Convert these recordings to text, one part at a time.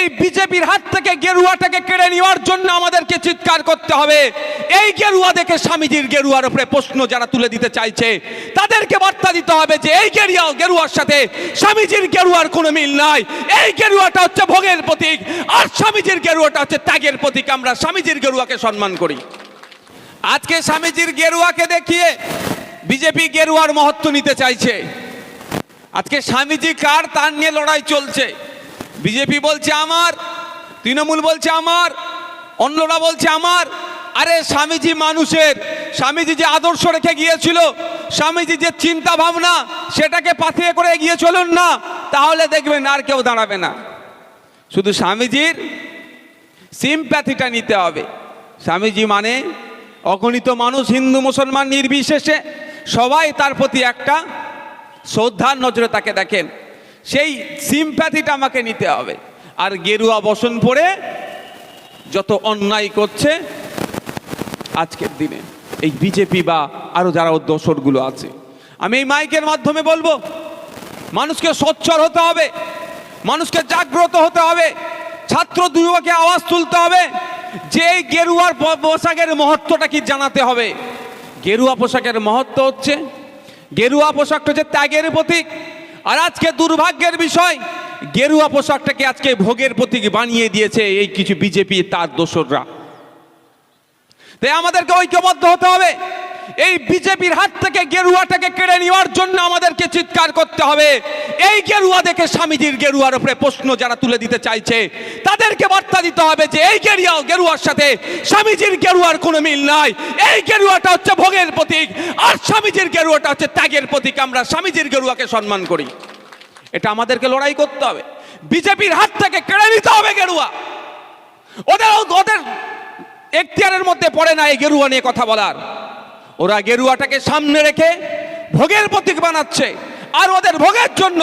এই বিজেপির হাত থেকে গেরুয়াটাকে কেড়ে নেওয়ার জন্য আমাদেরকে চিৎকার করতে হবে। এই গেরুয়া দেখে স্বামীজির গেরুয়ার উপরে প্রশ্ন যারা তুলে দিতে চাইছে, তাদেরকে বার্তা দিতে হবে যে এই গেরিয়া, গেরুয়ার সাথে স্বামীজির গেরুয়ার কোনো মিল নাই। এই গেরুয়াটা হচ্ছে ভোগের প্রতীক, আর স্বামীজির গেরুয়াটা হচ্ছে ত্যাগের প্রতীক। আমরা স্বামীজির গেরুয়াকে সম্মান করি। আজকে স্বামীজির গেরুয়াকে দেখিয়ে বিজেপি গেরুয়ার মহত্ব নিতে চাইছে। আজকে স্বামীজি কার তার নিয়ে লড়াই চলছে? বিজেপি বলছে আমার, তৃণমূল বলছে আমার, অন্যরা বলছে আমার। আরে স্বামীজি মানুষের, স্বামীজি যে আদর্শ রেখে গিয়েছিল, স্বামীজি যে চিন্তা ভাবনা সেটাকে পাথিয়ে করে এগিয়ে চলুন না, তাহলে দেখবেন আর কেউ দাঁড়াবে না। শুধু স্বামীজির সিম্প্যাথিটা নিতে হবে। স্বামীজি মানে অগণিত মানুষ, হিন্দু, মুসলমান নির্বিশেষে সবাই তার প্রতি একটা শ্রদ্ধার নজরে তাকে দেখেন। সেই সিম্প্যাথিটা আমাকে নিতে হবে। আর গেরুয়া বসন পরে যত অন্যায় করছে, আজকের দিনে এই বিজেপি বা আরও যারা দোসরগুলো আছে, আমি এই মাইকের মাধ্যমে বলব, মানুষকে সোচ্চার হতে হবে, মানুষকে জাগ্রত হতে হবে, ছাত্র দুয়োকে আওয়াজ তুলতে হবে, যে গেরুয়ার পোশাকের মহত্বটা কি জানাতে হবে? গেরুয়া পোশাকের মহত্ব হচ্ছে, গেরুয়া পোশাকটা হচ্ছে ত্যাগের প্রতীক। আর আজকে দুর্ভাগ্যের বিষয়, গেরুয়া পোশাকটাকে আজকে ভোগের প্রতীক বানিয়ে দিয়েছে এই কিছু বিজেপি তার দোসররা। তাই আমাদেরকে ঐক্যবদ্ধ হতে হবে। এই বিজেপির হাত থেকে গেরুয়াটাকে কেড়ে নেওয়ার জন্য আমাদেরকে চিৎকার করতে হবে। এই গেরুয়া দেখে স্বামীজির গেরুয়ার উপরে প্রশ্ন যারা তুলে দিতে চাইছে, তাদেরকে বার্তা দিতে হবে যে এই গেরিয়া, গেরুয়ার সাথে স্বামীজির গেরুয়ার কোনো মিল নাই। এই গেরুয়াটা হচ্ছে ভোগের প্রতীক, আর স্বামীজির গেরুয়াটা হচ্ছে ত্যাগের প্রতীক। আমরা স্বামীজির গেরুয়াকে সম্মান করি। এটা আমাদেরকে লড়াই করতে হবে। বিজেপির হাত থেকে কেড়ে নিতে হবে গেরুয়া। ওদের ওদের এখতিয়ারের মধ্যে পড়ে না এই গেরুয়া নিয়ে কথা বলার। ওরা গেরুয়াটাকে সামনে রেখে ভোগের প্রতীক বানাচ্ছে। আর ওদের ভোগের জন্য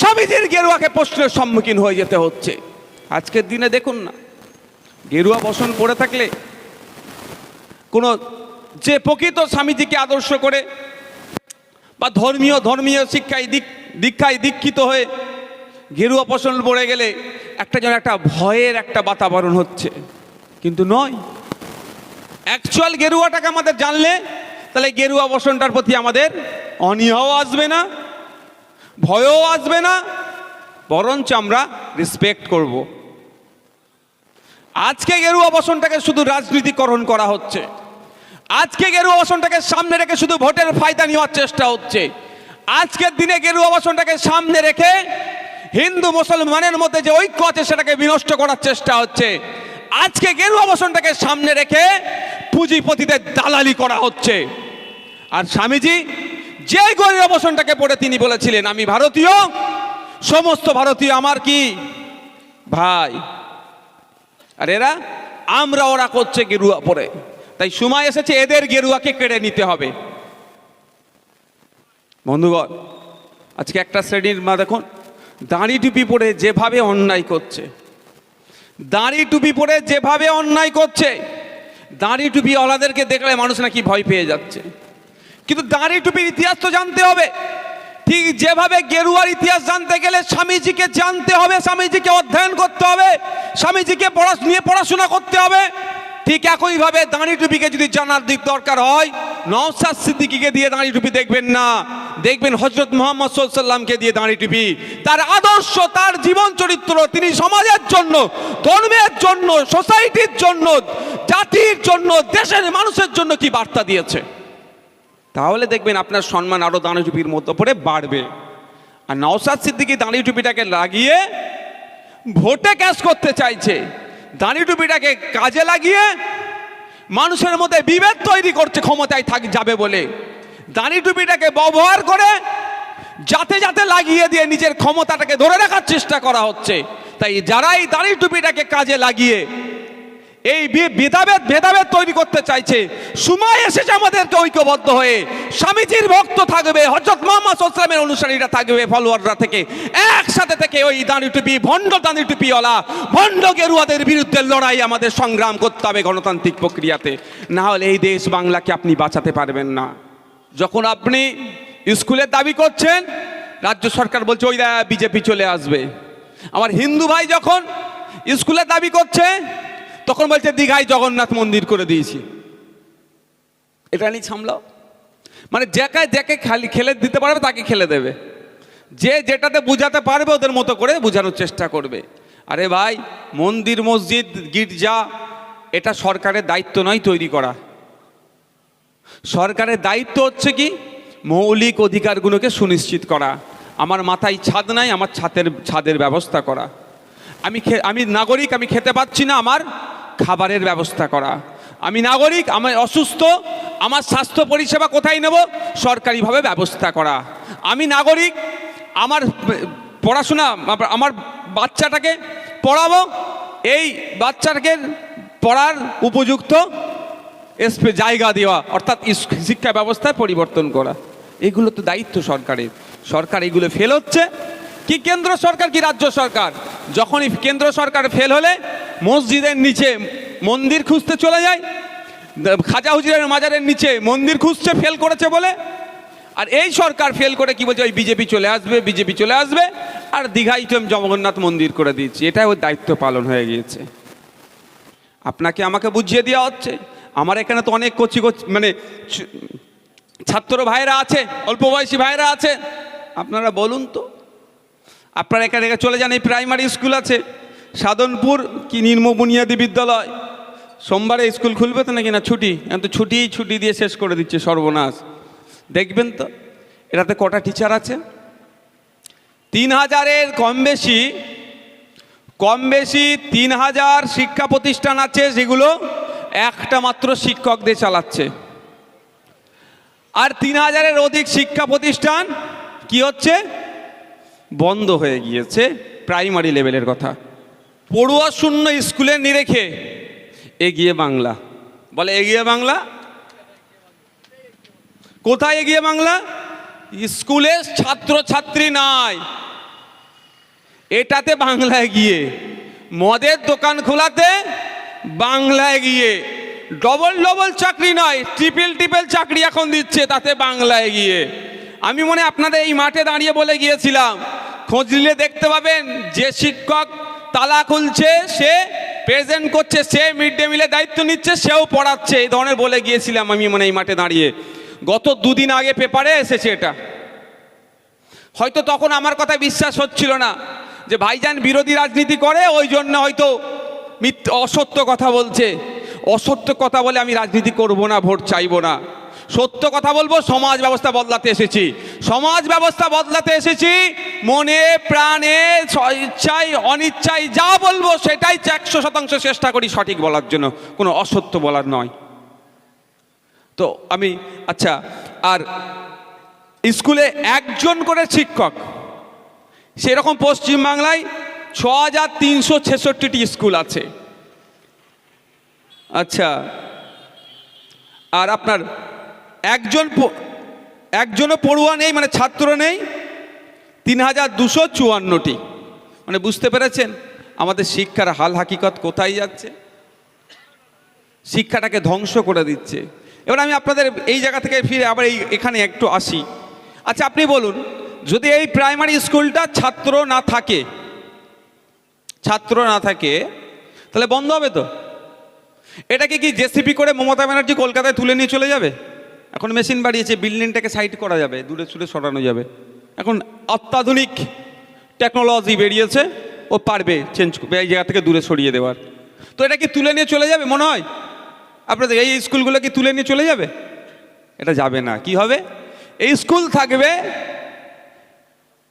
স্বামীজির গেরুয়াকে প্রশ্নের সম্মুখীন হয়ে যেতে হচ্ছে। আজকের দিনে দেখুন না, গেরুয়া বসন পড়ে থাকলে কোনো যে প্রকৃত স্বামীজিকে আদর্শ করে বা ধর্মীয় ধর্মীয় শিক্ষায় দিক দীক্ষায় দীক্ষিত হয়ে গেরুয়া পছন্দ পড়ে গেলে একটা যেন একটা ভয়ের একটা বাতাবরণ হচ্ছে। কিন্তু নয় অ্যাকচুয়াল গেরুয়াটাকে আমাদের জানলে, তাহলে গেরুয়া বসনটার প্রতি আমাদের অনীহাও আসবে না, ভয়ও আসবে না, বরঞ্চ আমরা রেসপেক্ট করব। আজকে গেরুয়া বসনটাকে শুধু রাজনীতিকরণ করা হচ্ছে। আজকে গেরুয়া বসনটাকে সামনে রেখে শুধু ভোটের ফায়দা নেওয়ার চেষ্টা হচ্ছে। আজকের দিনে গেরুয়া বসনটাকে সামনে রেখে হিন্দু মুসলমানের মধ্যে যে ঐক্য আছে, সেটাকে বিনষ্ট করার চেষ্টা হচ্ছে। আজকে গেরুয়া বসনটাকে সামনে রেখে পুঁজিপতিদের দালালি করা হচ্ছে। আর স্বামীজি যে গরিব বসনটাকে পড়ে তিনি বলেছিলেন, আমি ভারতীয়, সমস্ত ভারতীয় আমার কি? ভাই, আর এরা, আমরা ওরা করছে গেরুয়া পরে। তাই সময় এসেছে, এদের গেরুয়াকে কেড়ে নিতে হবে। বন্ধুগণ, আজকে একটা শ্রেণির মা দেখুন, দাড়ি টুপি পরে যেভাবে অন্যায় করছে, দাড়ি টুপি পরে যেভাবে অন্যায় করছে দাড়ি টুপি ওলাদেরকে দেখলে মানুষ নাকি ভয় পেয়ে যাচ্ছে। কিন্তু দাঁড়ি টুপির ইতিহাস তো জানতে হবে। ঠিক যেভাবে গেরুয়ার ইতিহাস জানতে গেলে স্বামীজিকে জানতে হবে, স্বামীজিকে অধ্যয়ন করতে হবে, স্বামীজিকে পড়া নিয়ে পড়াশোনা করতে হবে। ঠিক একইভাবে দাঁড়ি টুপিকে যদি জানার দিক দরকার হয় নওসাদ সিদ্দিকিকে দিয়ে দাঁড়ি টুপি দেখবেন না। দেখবেন হজরত মোহাম্মদ সাল্লামকে দিয়ে দাঁড়ি টুপি। তার আদর্শ, তার জীবন চরিত্র, তিনি সমাজের জন্য, ধর্মের জন্য সোসাইটির জন্য, জাতির জন্য, দেশের মানুষের জন্য কি বার্তা দিয়েছে? তাহলে দেখবেন আপনার সম্মান আরও দাঁড়ি টুপির মতো পড়ে বাড়বে। আর নওসাদ সিদ্দিকি দাঁড়ি টুপিটাকে লাগিয়ে ভোটে ক্যাশ করতে চাইছে। দাঁড়ি টুপিটাকে কাজে লাগিয়ে মানুষের মধ্যে বিভেদ তৈরি করছে, ক্ষমতায় থাক, যাবে বলে। দাঁড়ি টুপিটাকে ব্যবহার করে যাতে যাতে লাগিয়ে দিয়ে নিজের ক্ষমতাটাকে ধরে রাখার চেষ্টা করা হচ্ছে। তাই যারা এই দাঁড়ি টুপিটাকে কাজে লাগিয়ে এই ভেদাভেদ ভেদাভেদ তৈরি করতে চাইছে। সময় এসেছে আমাদেরকে ঐক্যবদ্ধ হয়ে। স্বামীজির ভক্ত থাকবে হজরত মোহাম্মদ ইসলামের অনুসারীরা থাকবে ফলোয়াররা থেকে। একসাথে থেকে ওই দাঁড়ি টুপি, ভণ্ড দাঁড়ি টুপিওয়ালা, ভণ্ড গেরুয়াদের বিরুদ্ধে লড়াই আমাদের সংগ্রাম করতে হবে গণতান্ত্রিক প্রক্রিয়াতে। না হলে এই দেশ বাংলাকে আপনি বাঁচাতে পারবেন না। যখন আপনি স্কুলের দাবি করছেন, রাজ্য সরকার বলছে, ওই বিজেপি চলে আসবে। আমার হিন্দু ভাই যখন স্কুলে দাবি করছে তখন বলছে, দীঘায় জগন্নাথ মন্দির করে দিয়েছি। এটা নিয়ে সামলাও। মানে যাকে যাকে খালি, খেলে দিতে পারবে, তাকে খেলে দেবে। যে যেটাতে বুঝাতে পারবে, ওদের মতো করে বোঝানোর চেষ্টা করবে। আরে ভাই, মন্দির, মসজিদ, গির্জা, এটা সরকারের দায়িত্ব নয় তৈরি করা। সরকারের দায়িত্ব হচ্ছে কি? মৌলিক অধিকারগুলোকে সুনিশ্চিত করা। আমার মাথায় ছাদ নাই, আমার ছাদের ছাদের ব্যবস্থা করা। আমি আমি নাগরিক, আমি খেতে পাচ্ছি না আমার খাবারের ব্যবস্থা করা। আমি নাগরিক আমার অসুস্থ, আমার স্বাস্থ্য পরিষেবা কোথায় নেব? সরকারিভাবে ব্যবস্থা করা। আমি নাগরিক, আমার পড়াশোনা আমার বাচ্চাটাকে পড়াবো, এই বাচ্চাটাকে পড়ার উপযুক্ত এসপে জায়গা দেওয়া, অর্থাৎ শিক্ষা ব্যবস্থায় পরিবর্তন করা। এগুলো তো দায়িত্ব সরকারের। সরকার এগুলো ফেল হচ্ছে কি কেন্দ্র সরকার, কি রাজ্য সরকার? যখনই কেন্দ্র সরকার ফেল হলে, মসজিদের নিচে মন্দির খুঁজতে চলে যায়, খাজা হুজুরের মাজারের নিচে মন্দির খুঁজছে ফেল করেছে বলে। আর এই সরকার ফেল করে কি বলছে, ওই বিজেপি চলে আসবে, বিজেপি চলে আসবে, আর আমি জগন্নাথ মন্দির করে দিচ্ছি এটাই ওর দায়িত্ব পালন হয়ে গিয়েছে। আপনাকে আমাকে বুঝিয়ে দেওয়া হচ্ছে। আমার এখানে তো অনেক কচি কচি মানে ছাত্র ভাইরা আছে, অল্প বয়সী ভাইরা আছে। আপনারা বলুন তো। আপনারা এখানে চলে যান, এই প্রাইমারি স্কুল আছে। সাধনপুর কি নির্ম বুনিয়াদী বিদ্যালয়? সোমবারে স্কুল খুলবে তো নাকি না ছুটি? এখন তো ছুটি ছুটি দিয়ে শেষ করে দিচ্ছে সর্বনাশ। দেখবেন তো, এটাতে কটা টিচার আছে? তিন হাজারের কম বেশি কম বেশি তিন হাজার শিক্ষা প্রতিষ্ঠান আছে যেগুলো একটা মাত্র শিক্ষকদের চালাচ্ছে। আর তিন হাজারের অধিক শিক্ষা প্রতিষ্ঠান কি হচ্ছে? বন্ধ হয়ে গিয়েছে প্রাইমারি লেভেলের কথা। পড়ুয়া শূন্য স্কুলে নিরেখে। এগিয়ে বাংলা। বলে এগিয়ে বাংলা? কোথায় এগিয়ে বাংলা? স্কুলে ছাত্র ছাত্রী নাই। এটাতে বাংলায় গিয়ে। মদের দোকান খোলাতে বাংলায় গিয়ে। ডবল ডবল চাকরি নয়, ট্রিপল ট্রিপল চাকরি এখন দিচ্ছে তাতে বাংলায় গিয়ে। আমি মনে আপনাদের এই মাঠে দাঁড়িয়ে বলে গিয়েছিলাম। খোঁজ নিলে দেখতে পাবেন যে শিক্ষক তালা খুলছে, সে প্রেজেন্ট করছে, সে মিড ডে মিলে দায়িত্ব নিচ্ছে, সেও পড়াচ্ছে। এই ধরনের বলে গিয়েছিলাম আমি মনে এই মাঠে দাঁড়িয়ে। গত দুদিন আগে পেপারে এসেছে এটা। হয়তো তখন আমার কথা বিশ্বাস হচ্ছিল না যে ভাইজান বিরোধী রাজনীতি করে, ওই জন্য হয়তো মিথ্য, অসত্য কথা বলছে। অসত্য কথা বলে আমি রাজনীতি করব না, ভোট চাইব না। সত্য কথা বলব, সমাজ ব্যবস্থা বদলাতে এসেছি। সমাজ ব্যবস্থা বদলাতে এসেছি মনে, প্রাণে ইচ্ছায় অনিচ্ছায় যা বলব সেটাই একশো শতাংশ চেষ্টা করি সঠিক বলার জন্য। কোনো অসত্য বলার নয়। তো আমি আচ্ছা আর স্কুলে একজন করে শিক্ষক, সেরকম পশ্চিমবাংলায় ছ হাজার তিনশো ছেষট্টিটি স্কুল আছে। আচ্ছা আর আপনার একজন একজনও পড়ুয়া নেই মানে ছাত্র নেই তিন হাজার দুশো চুয়ান্নটি। মানে বুঝতে পেরেছেন? আমাদের শিক্ষার হাল হাকিকত কোথায় যাচ্ছে? শিক্ষাটাকে ধ্বংস করে দিচ্ছে। এবার আমি আপনাদের এই জায়গা থেকে ফিরে আবার এই এখানে একটু আসি। আচ্ছা আপনি বলুন, যদি এই প্রাইমারি স্কুলটা ছাত্র না থাকে, ছাত্র না থাকে, তাহলে বন্ধ হবে তো? এটাকে কি জেসিপি করে মমতা ব্যানার্জি কলকাতায় তুলে নিয়ে চলে যাবে? এখন মেশিন বাড়িয়েছে, বিল্ডিংটাকে সাইড করা যাবে, দূরে সুরে সরানো যাবে। এখন অত্যাধুনিক টেকনোলজি বেরিয়েছে, ও পারবে চেঞ্জ করবে এই জায়গা থেকে দূরে সরিয়ে দেওয়ার। তো এটা কি তুলে নিয়ে চলে যাবে? মনে হয়। আপনাদের এই স্কুলগুলো কি তুলে নিয়ে চলে যাবে? এটা যাবে না। কি হবে? এই স্কুল থাকবে,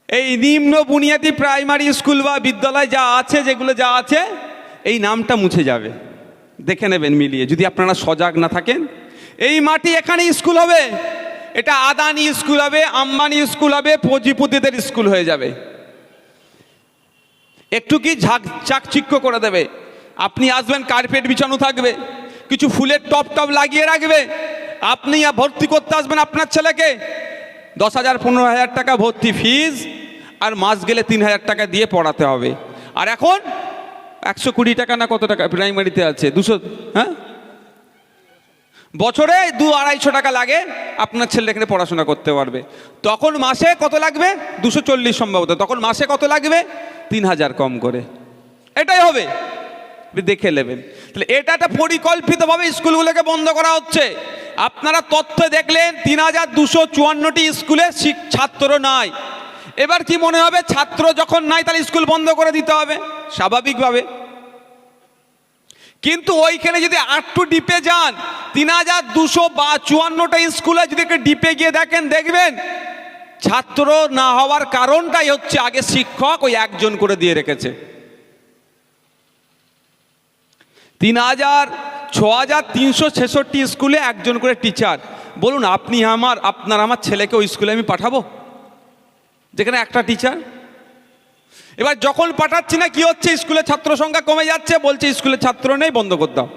এই নিম্ন বুনিয়াদী প্রাইমারি স্কুল বা বিদ্যালয় যা আছে, যেগুলো যা আছে, এই নামটা মুছে যাবে। দেখে নেবেন মিলিয়ে। যদি আপনারা সজাগ না থাকেন, এই মাটি এখানে স্কুল হবে। এটা আদানি স্কুল হবে, আম্বানি স্কুল হবে পুঁজিপতিদের স্কুল হয়ে যাবে। একটু কি ঝাঁক চাকচিক্য করে দেবে? আপনি আসবেন, কার্পেট বিছানো থাকবে, কিছু ফুলের টপ টপ লাগিয়ে রাখবে। আপনি ভর্তি করতে আসবেন আপনার ছেলেকে। দশ হাজার, পনেরো হাজার টাকা ভর্তি ফিজ আর মাস গেলে তিন হাজার টাকা দিয়ে পড়াতে হবে। আর এখন একশো কুড়ি টাকা না কত টাকা? প্রাইমারিতে আছে, দুশো হ্যাঁ? বছরে দু আড়াইশো টাকা লাগে, আপনার ছেলে এখানে পড়াশোনা করতে পারবে। তখন মাসে কত লাগবে? দুশো চল্লিশ সম্ভবত। তখন মাসে কত লাগবে? তিন হাজার কম করে। এটাই হবে। দেখে নেবেন। তাহলে এটা একটা পরিকল্পিতভাবে স্কুলগুলোকে বন্ধ করা হচ্ছে। আপনারা তথ্য দেখলেন, তিন হাজার দুশো চুয়ান্নটি স্কুলে ছাত্র নাই। এবার কি মনে হবে? ছাত্র যখন নাই, তাহলে স্কুল বন্ধ করে দিতে হবে। স্বাভাবিকভাবে। কিন্তু ওইখানে যদি আটটু ডিপে যান, তিন হাজার দুশো বা চুয়ান্নটা স্কুলে যদি একটু ডিপে গিয়ে দেখেন, দেখবেন ছাত্র না হওয়ার কারণটাই হচ্ছে আগে শিক্ষক ওই একজন করে দিয়ে রেখেছে। তিন হাজার ছ হাজার তিনশো ছেষট্টি স্কুলে একজন করে টিচার। বলুন, আপনি আমার, আপনার আমার ছেলেকে ওই স্কুলে আমি পাঠাবো? যেখানে একটা টিচার এবার যখন পাঠাচ্ছি না, কি হচ্ছে? স্কুলে ছাত্র সংখ্যা কমে যাচ্ছে, বলছে স্কুলে ছাত্র নেই, বন্ধ করে দাও।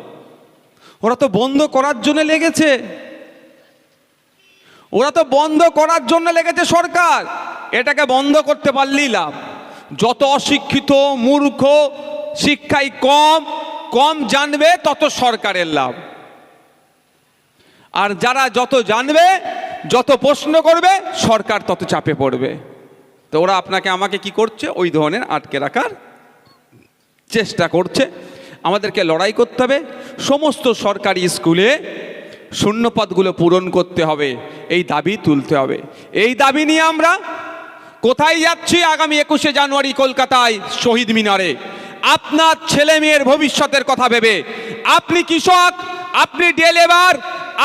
ওরা তো বন্ধ করার জন্য লেগেছে। ওরা তো বন্ধ করার জন্য লেগেছে সরকার। এটাকে বন্ধ করতে পারলেই লাভ। যত অশিক্ষিত, মূর্খ শিক্ষায় কম কম জানবে, তত সরকারের লাভ। আর যারা যত জানবে, যত প্রশ্ন করবে, সরকার তত চাপে পড়বে। তো ওরা আপনাকে, আমাকে কি করছে? ওই ধরনের আটকে রাখার চেষ্টা করছে। আমাদেরকে লড়াই করতে হবে। সমস্ত সরকারি স্কুলে শূন্যপদগুলো পূরণ করতে হবে। এই দাবি তুলতে হবে। এই দাবি নিয়ে আমরা কোথায় যাচ্ছি আগামী একুশে জানুয়ারি কলকাতায় শহীদ মিনারে? আপনার ছেলে মেয়ের ভবিষ্যতের কথা ভেবে। আপনি কৃষক, আপনি ডে লেবার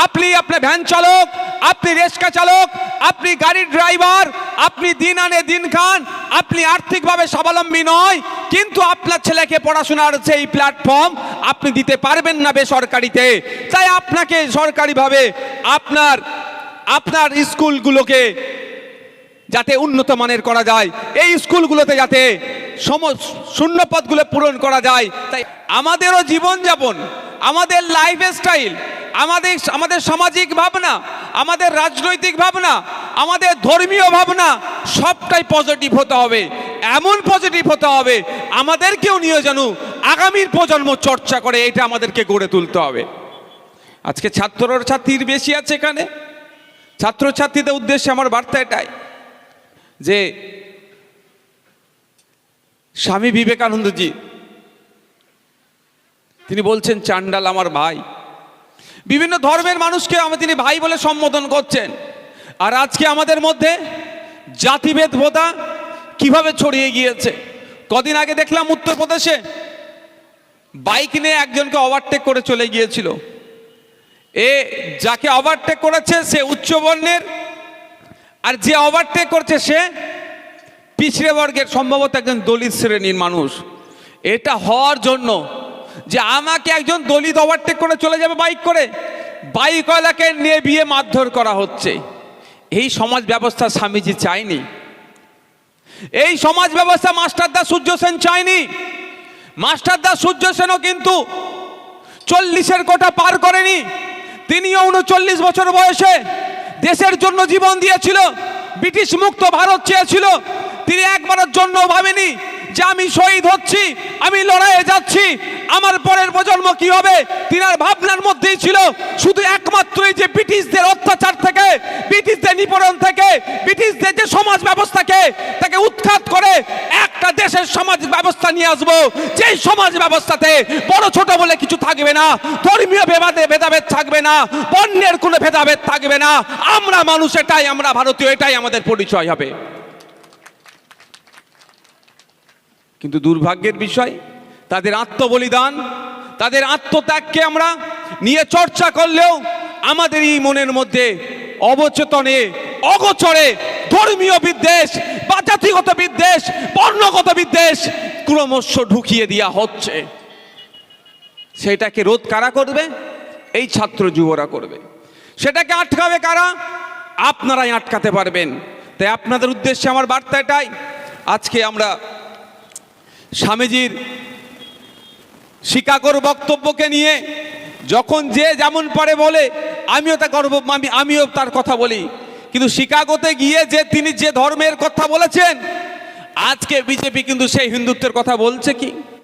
আপনি আপনার ভ্যান চালক, আপনি রেস্কা চালক, আপনি গাড়ির ড্রাইভার, আপনি দিন আনে দিন খান, আপনি আর্থিকভাবে স্বাবলম্বী নয়, কিন্তু আপনার ছেলেকে পড়াশোনার সেই প্ল্যাটফর্ম আপনি দিতে পারবেন না বেসরকারিতে। তাই আপনাকে সরকারিভাবে আপনার আপনার স্কুলগুলোকে যাতে উন্নত মানের করা যায়, এই স্কুলগুলোতে যাতে সম শূন্যপদগুলো পূরণ করা যায়। তাই আমাদেরও জীবনযাপন, আমাদের লাইফ স্টাইল আমাদের আমাদের সামাজিক ভাবনা, আমাদের রাজনৈতিক ভাবনা, আমাদের ধর্মীয় ভাবনা সবটাই পজিটিভ হতে হবে। এমন পজিটিভ হতে হবে, আমাদেরকেও নিয়ে যেন আগামীর প্রজন্ম চর্চা করে, এটা আমাদেরকে গড়ে তুলতে হবে। আজকে ছাত্র ছাত্রীর বেশি আছে এখানে। ছাত্রছাত্রীদের উদ্দেশ্যে আমার বার্তা এটাই যে, স্বামী বিবেকানন্দজি, তিনি বলছেন, চান্ডাল আমার ভাই। বিভিন্ন ধর্মের মানুষকে আমি তিনি ভাই বলে সম্বোধন করছেন। আর আজকে আমাদের মধ্যে জাতিভেদ বোধা কীভাবে ছড়িয়ে গিয়েছে? কদিন আগে দেখলাম উত্তরপ্রদেশে বাইক নিয়ে একজনকে ওভারটেক করে চলে গিয়েছিল। এ যাকে ওভারটেক করেছে সে উচ্চবর্ণের আর যে ওভারটেক করছে সে পিছড়ে বর্গের, সম্ভবত একজন দলিত শ্রেণির মানুষ। এটা হওয়ার জন্য যে আমাকে একজন দলিত ওভারটেক করে চলে যাবে বাইক করে। বাইকওয়ালাকে নিয়ে বিয়ে মারধর করা হচ্ছে। এই সমাজ ব্যবস্থা স্বামীজি চায়নি। এই সমাজ ব্যবস্থা মাস্টারদা সূর্য সেন চায়নি। মাস্টারদা সূর্য সেনও কিন্তু চল্লিশের কোটা পার করেনি। তিনিও উনচল্লিশ বছর বয়সে দেশের জন্য জীবন দিয়েছিল, ব্রিটিশ মুক্ত ভারত চেয়েছিল। তিনি একবারের জন্য ভাবেনি যে আমি শহীদ হচ্ছি, আমি লড়াইয়ে যাচ্ছি, আমার পরের প্রজন্ম কি হবে? তিনার ভাবনার মধ্যেই ছিল শুধু একমাত্রই যে ব্রিটিশদের অত্যাচার থেকে, ব্রিটিশদের নিপীড়ন থেকে, ব্রিটিশদের যে সমাজ ব্যবস্থাকে, তাকে উৎখাত করে একটা দেশের সমাজ ব্যবস্থা নিয়ে আসব। যেই সমাজ ব্যবস্থাতে বড় ছোট বলে কিছু থাকবে না, ধর্মীয় ভেদাভেদ ভেদাভেদ থাকবে না, বর্ণের কোনো ভেদাভেদ থাকবে না, আমরা মানুষ এটাই, আমরা ভারতীয় এটাই আমাদের পরিচয় হবে। কিন্তু দুর্ভাগ্যের বিষয়, তাদের আত্মবলিদান, তাদের আত্মত্যাগকে আমরা নিয়ে চর্চা করলেও আমাদের এই মনের মধ্যে অবচেতনে, অগোচরে ধর্মীয় বিদ্বেষ, বা জাতিগত বিদ্বেষ, বর্ণগত বিদ্বেষ ক্রমশ ঢুকিয়ে দেওয়া হচ্ছে। সেটাকে রোধ কারা করবে? এই ছাত্র যুবরা করবে। সেটাকে আটকাবে কারা? আপনারাই আটকাতে পারবেন। তাই আপনাদের উদ্দেশ্যে আমার বার্তা এটাই, আজকে আমরা স্বামীজির শিকাগোর বক্তব্যকে নিয়ে যখন যে যেমন পারে বলে, আমিও তা গর্ব, আমি, আমিও তার কথা বলি। কিন্তু শিকাগোতে গিয়ে যে তিনি যে ধর্মের কথা বলেছেন, আজকে বিজেপি কিন্তু সেই হিন্দুত্বের কথা বলছে কি?